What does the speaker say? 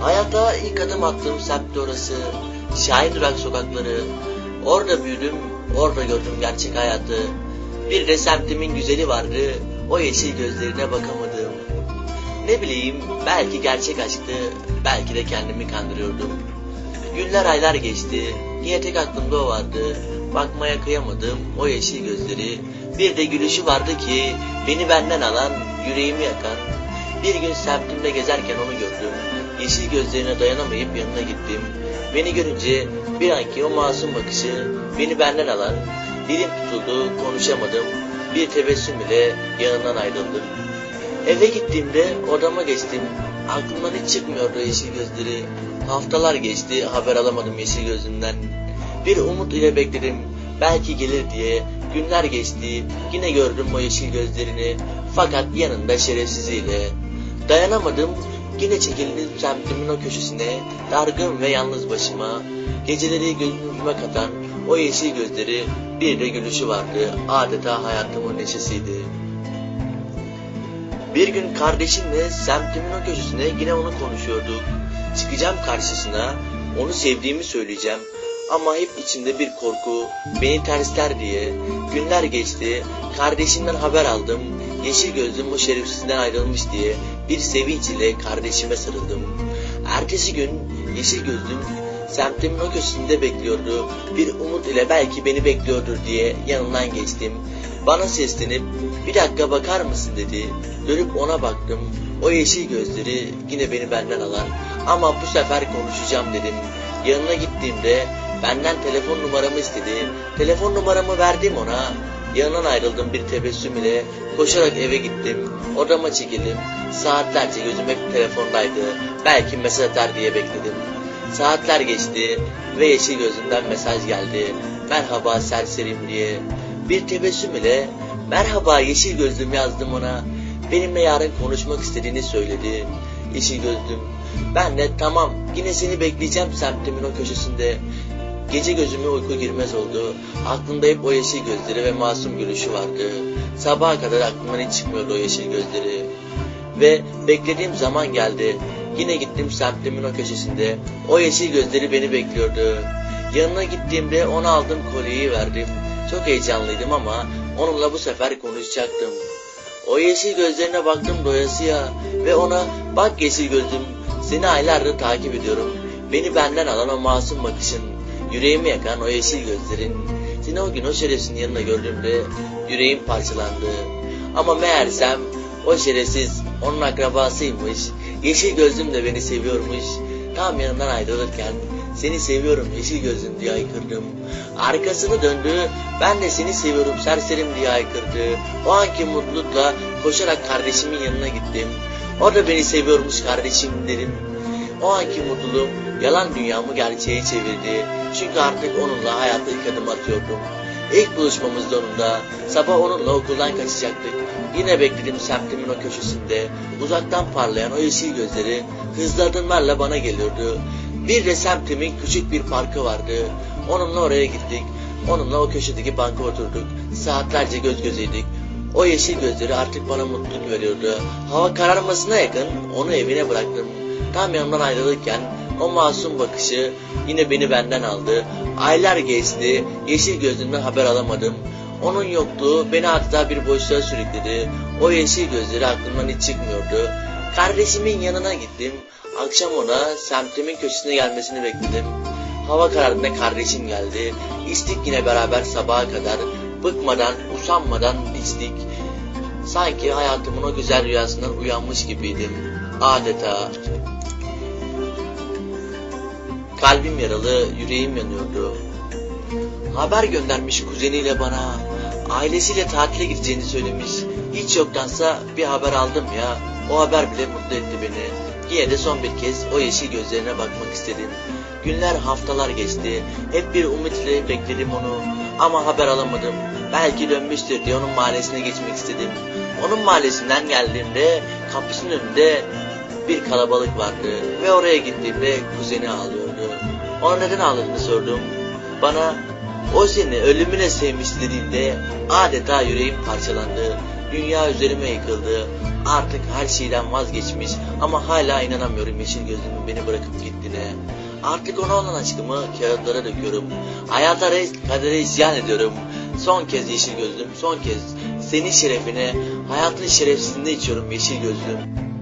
Hayata ilk adım attığım semt orası. Şahin Durak sokakları. Orada büyüdüm, orada gördüm gerçek hayatı. Bir de semtimin güzeli vardı, o yeşil gözlerine bakamadım. Ne bileyim, belki gerçek aşktı, belki de kendimi kandırıyordum. Günler aylar geçti, yine tek aklımda o vardı. Bakmaya kıyamadım o yeşil gözleri. Bir de gülüşü vardı ki, beni benden alan, yüreğimi yakan. Bir gün semtimde gezerken onu gördüm. Yeşil gözlerine dayanamayıp yanına gittim. Beni görünce bir anki o masum bakışı beni benden alan, dilim tutuldu, konuşamadım. Bir tebessüm ile yanından ayrıldım. Eve gittiğimde odama geçtim. Aklımdan hiç çıkmıyordu yeşil gözleri. Haftalar geçti, haber alamadım yeşil gözünden. Bir umut ile bekledim, belki gelir diye. Günler geçti, yine gördüm o yeşil gözlerini. Fakat yanında şerefsiziyle. Dayanamadım, yine çekildim semtimin o köşesine. Dargın ve yalnız başıma. Geceleri gözüme katan o yeşil gözleri bir de gülüşü vardı. Adeta hayatımın neşesiydi. Bir gün kardeşimle semtimin o köşesine yine onu konuşuyorduk. Çıkacağım karşısına, onu sevdiğimi söyleyeceğim. Ama hep içimde bir korku, beni tersler diye. Günler geçti, kardeşimden haber aldım. Yeşil gözlüm o şerefsizden ayrılmış diye bir sevinç ile kardeşime sarıldım. Ertesi gün yeşil gözlüm semtimin o köşesinde bekliyordu. Bir umut ile belki beni bekliyordur diye yanından geçtim. Bana seslenip bir dakika bakar mısın dedi. Dönüp ona baktım. O yeşil gözleri yine beni benden alan. Ama bu sefer konuşacağım dedim. Yanına gittiğimde benden telefon numaramı istedi. Telefon numaramı verdim ona. Yanından ayrıldım bir tebessüm ile. Koşarak eve gittim. Odama çekildim. Saatlerce gözüm hep telefondaydı. Belki mesaj atar diye bekledim. Saatler geçti ve yeşil gözünden mesaj geldi. Merhaba serserim diye. Bir tebessüm ile merhaba yeşil gözlüm yazdım ona. Benimle yarın konuşmak istediğini söyledi. Yeşil gözlüm. Ben de tamam yine seni bekleyeceğim semtimin o köşesinde. Gece gözüme uyku girmez oldu. Aklımda hep o yeşil gözleri ve masum gülüşü vardı. Sabaha kadar aklımdan hiç çıkmıyordu o yeşil gözleri. Ve beklediğim zaman geldi. Yine gittim semtimin o köşesinde. O yeşil gözleri beni bekliyordu. Yanına gittiğimde ona aldım kolyeyi verdim. Çok heyecanlıydım ama onunla bu sefer konuşacaktım. O yeşil gözlerine baktım doyasıya ve ona bak yeşil gözlüm seni aylardır takip ediyorum. Beni benden alan o masum bakışın, yüreğimi yakan o yeşil gözlerin. Seni o gün o şerefsizin yanına gördüğümde yüreğim parçalandı. Ama meğersem o şerefsiz onun akrabasıymış. Yeşil gözlüm de beni seviyormuş. Tam yanından ayrılırken seni seviyorum yeşil gözlüm diye haykırdım. Arkasını döndü ben de seni seviyorum serserim diye haykırdı. O anki mutlulukla koşarak kardeşimin yanına gittim. O da beni seviyormuş kardeşim dedim. O anki mutluluğum yalan dünyamı gerçeğe çevirdi. Çünkü artık onunla hayatta ilk adım atıyordum. İlk buluşmamızda onunla, sabah onunla okuldan kaçacaktık. Yine bekledim semtimin o köşesinde. Uzaktan parlayan o yeşil gözleri hızlı adımlarla bana geliyordu. Bir de semtimin küçük bir parkı vardı. Onunla oraya gittik. Onunla o köşedeki banka oturduk. Saatlerce göz gözeydik. O yeşil gözleri artık bana mutluluk veriyordu. Hava kararmasına yakın onu evine bıraktım. Tam yanımdan ayrılırken o masum bakışı yine beni benden aldı. Aylar geçti. Yeşil gözünden haber alamadım. Onun yokluğu beni hatta bir boşluğa sürükledi. O yeşil gözleri aklımdan hiç çıkmıyordu. Kardeşimin yanına gittim. Akşam ona semtimin köşesine gelmesini bekledim. Hava karardığında kardeşim geldi. İçtik yine beraber sabaha kadar. Bıkmadan, usanmadan içtik. Sanki hayatımın o güzel rüyasından uyanmış gibiydim. Adeta. Kalbim yaralı, yüreğim yanıyordu. Haber göndermiş kuzeniyle bana. Ailesiyle tatile gideceğini söylemiş. Hiç yoktansa bir haber aldım ya. O haber bile mutlu etti beni. Yine de son bir kez o yeşil gözlerine bakmak istedim. Günler haftalar geçti. Hep bir umut ile bekledim onu. Ama haber alamadım. Belki dönmüştür diye onun mahallesine geçmek istedim. Onun mahallesinden geldiğimde kapısının önünde bir kalabalık vardı. Ve oraya gittiğimde kuzeni ağlıyordu. Ona neden ağladığını sordum. Bana o seni ölümüne sevmiş dediğinde adeta yüreğim parçalandı. Dünya üzerime yıkıldı. Artık her şeyden vazgeçmiş ama hala inanamıyorum yeşil gözlümün beni bırakıp gittiğine. Artık ona olan aşkımı kağıtlara döküyorum. Hayata reis, kadere isyan ediyorum. Son kez yeşil gözlüm, son kez senin şerefine, hayatın şerefsizliğinde içiyorum yeşil gözlüm.